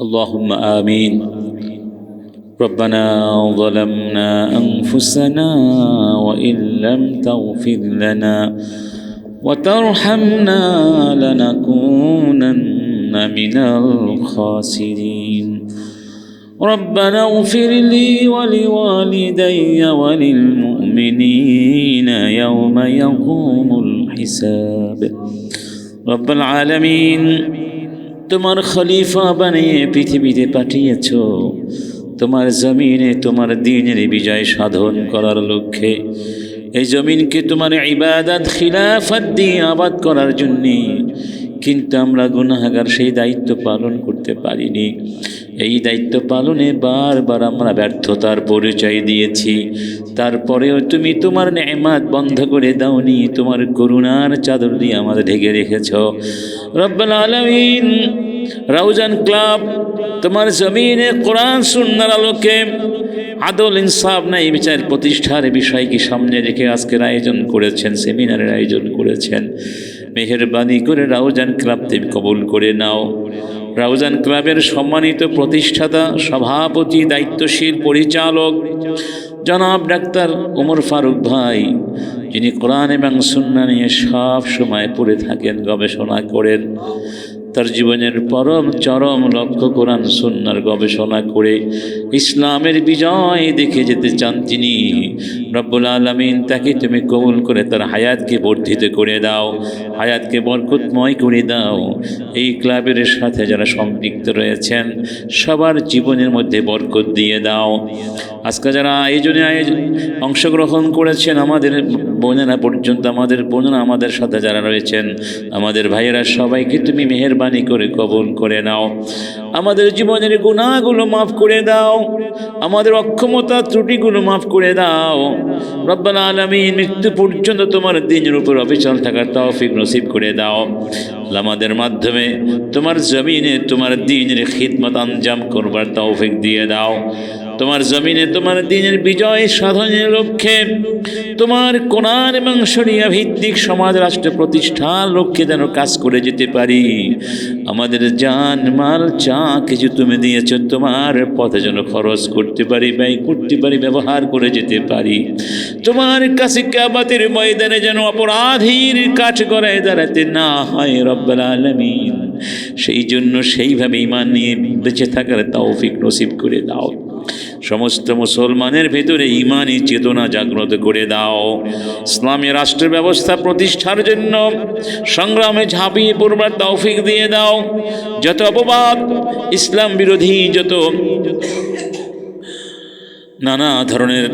اللهم آمين. ربنا ظلمنا أنفسنا وإن لم تغفر لنا وترحمنا لنكونن من الخاسرين. ربنا اغفر لي ولوالدي وللمؤمنين يوم يقوم الحساب. رب العالمين. তোমার খলিফা বানিয়ে পৃথিবীতে পাঠিয়েছ। তোমার জমিনে তোমার দিনের বিজয় সাধন করার লক্ষ্যে। এই জমিনকে তোমার ইবাদত, খিলাফত দিয়ে আবাদ করার জন্যে। কিন্তু আমরা গুনাহাগার সেই দায়িত্ব পালন করতে পারিনি। এই দায়িত্ব পালনে বারবার আমরা ব্যর্থতার পরিচয় দিয়েছি। তারপরেও তুমি তোমার নেমাত বন্ধ করে দাওনি, তোমার করুণার চাদর দিয়ে আমাদের ঢেকে রেখেছ। রব্বাল আলমিন, রাউজান ক্লাব, তোমার জমিনে কোরআন, সুন্নার আলোকে আদল ইনসাফ নাই বিচার প্রতিষ্ঠার বিষয়কে সামনে রেখে আজকের আয়োজন করেছেন, সেমিনারের আয়োজন করেছেন। মেহরবানি করে রাউজান ক্লাব তুমি কবুল করে নাও। রাউজান ক্লাবের সম্মানিত প্রতিষ্ঠাতা, সভাপতি, দায়িত্বশীল পরিচালক জনাব ডাক্তার ওমর ফারুক ভাই, যিনি কোরআন এবং সুন্না নিয়ে সব সময় পড়ে থাকেন, গবেষণা করেন। তার জীবনের পরম চরম লক্ষ্য কোরআন, সুন্নার গবেষণা করে ইসলামের বিজয় দেখে যেতে চান তিনি। রব্বুল আলমিন তাকে তুমি কবুল করে তার হায়াতকে বর্ধিত করে দাও, হায়াতকে বরকতময় করে দাও। এই ক্লাবের সাথে যারা সম্পৃক্ত রয়েছেন, সবার জীবনের মধ্যে বরকত দিয়ে দাও। আজকে যারা আয়োজনে আয়োজন অংশগ্রহণ করেছেন, আমাদের বোনেরা পর্যন্ত, আমাদের বোনেরা আমাদের সাথে যারা রয়েছেন, আমাদের ভাইয়েরা সবাইকে তুমি মেহরবানি করে কবুল করে নাও। আমাদের জীবনের গুণাগুলো মাফ করে দাও। আমাদের অক্ষমতা ত্রুটিগুলো মাফ করে দাও। রব্বাল আলমী মৃত্যু পর্যন্ত তোমার দিনের উপর অবিচল থাকার তৌফিক নসিব করে দাও। লামাদের মাধ্যমে তোমার জমিনে তোমার দিনের খিদমত আঞ্জাম করবার তৌফিক দিয়ে দাও। তোমার জমিনে তোমার দিনের বিজয় সাধনের লক্ষ্যে, তোমার কোরআন এবং সরিয়া ভিত্তিক সমাজ রাষ্ট্র প্রতিষ্ঠার লক্ষ্যে যেন কাজ করে যেতে পারি। আমাদের জান মাল চা কিছু তুমি দিয়েছ, তোমার পথে যেন খরচ করতে পারি, ব্যয় করতে পারি, ব্যবহার করে যেতে পারি। তোমার কাছে কাবাতের ময়দানে যেন অপরাধীর কাঠ গড়ায় দাঁড়াতে না হয় রব্বাল আলমিন। সেই জন্য সেইভাবে ইমান নিয়ে বেঁচে থাকার তৌফিক নসিব করে দাও। সমস্ত মুসলমানের ভেতরে ইমানি চেতনা জাগ্রত করে দাও। ইসলামী রাষ্ট্র ব্যবস্থা প্রতিষ্ঠার জন্য সংগ্রামে ঝাঁপিয়ে পড়বার তৌফিক দিয়ে দাও। যত অপবাদ, ইসলাম বিরোধী যত নানা ধরনের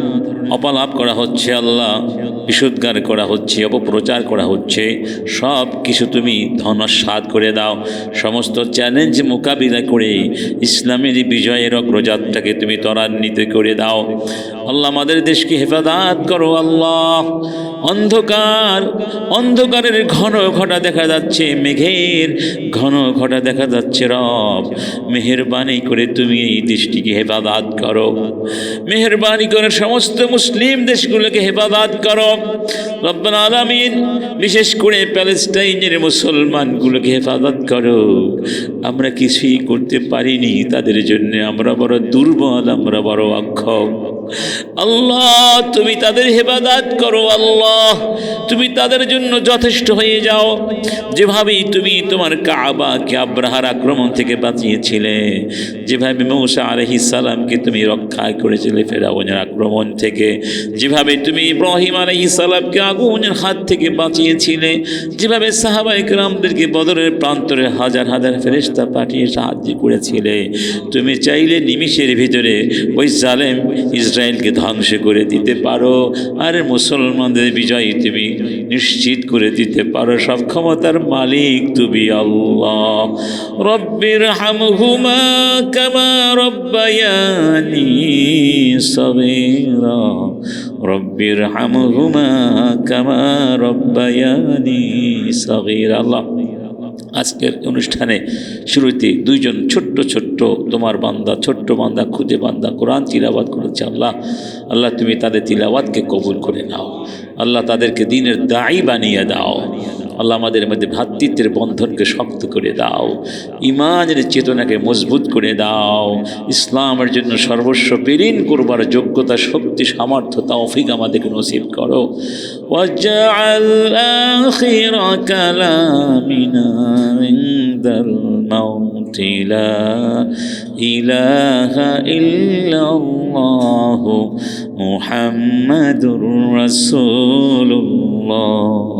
অপালাপ করা হচ্ছে আল্লাহ, বিশুদ্গার করা হচ্ছে, অপপ্রচার করা হচ্ছে, সব কিছু তুমি ধনস্বাদ করে দাও। সমস্ত চ্যালেঞ্জ মোকাবিলা করে ইসলামের বিজয়ের অগ্রযাত্রাকে তুমি ত্বরান্বিত করে দাও। আল্লাহ আমাদের দেশকে হেফাজত করো আল্লাহ। অন্ধকার, অন্ধকারের ঘন ঘটা দেখা যাচ্ছে, মেঘের ঘন ঘটা দেখা যাচ্ছে রব। মেহরবানি করে তুমি এই দেশটিকে হেফাজত করো। মেহরবানি করে সমস্ত মুসলিম দেশগুলোকে হেফাজত করো। রব্বান আলামিন বিশেষ করে প্যালেস্টাইনের মুসলমানগুলোকে হেফাজত করো। আমরা কিছুই করতে পারিনি, তাদের জন্য আমরা বড় দুর্বল, আমরা বড় অক্ষম। আল্লাহ, তুমি তাদের হেফাজত করো, আল্লাহ। তুমি তাদের জন্য যথেষ্ট হয়ে যাও। যেভাবে তুমি তোমার কাবাকে আব্রাহার আক্রমণ থেকে বাঁচিয়েছিলে, যেভাবে মৌসা আলহি সালামকে তুমি রক্ষা করেছিলে ফেরাউনের আক্রমণ থেকে। যেভাবে তুমি ইব্রাহিম আলহি সালামকে আগুনের হাত থেকে বাঁচিয়েছিলে, যেভাবে সাহাবাহিক রামদেরকে বদরের প্রান্তরে হাজার হাজার ফেরেস্তা পাঠিয়ে সাহায্য করেছিলে, তুমি চাইলে নিমিষের ভিতরে ওই জালেম ইসরায়েলকে ধ্বংস করে দিতে পারো, আর মুসলমানদের বিজয় তুমি নিশ্চিত করে দিতে পারো। সব ক্ষমতার মালিক তুমি আল্লাহ। রব্বির হামহুমা কামা রব্বায়ানি সবেরা রব্বির হামহুমা কামা রব্বায়ানি আজকের অনুষ্ঠানে শুরুতে দুইজন ছোট্ট ছোট্ট, তোমার বান্দা, ছোট্ট বান্দা, খুদে বান্দা কোরআন তিলাবাদ করেছে। আল্লাহ আল্লাহ তুমি তাদের তিলাবাদকে কবুল করে নাও। আল্লাহ তাদেরকে দিনের দায়ী বানিয়ে দাও। আল্লাহ আমাদের মধ্যে ভ্রাতৃত্বের বন্ধনকে শক্ত করে দাও, ইমানের চেতনাকে মজবুত করে দাও, ইসলামের জন্য সর্বস্ব বেরিন করবার যোগ্যতা, শক্তি, সামর্থ্য তা অফিক আমাদেরকে নসিব করো। ইলাহা রসুল্লাহ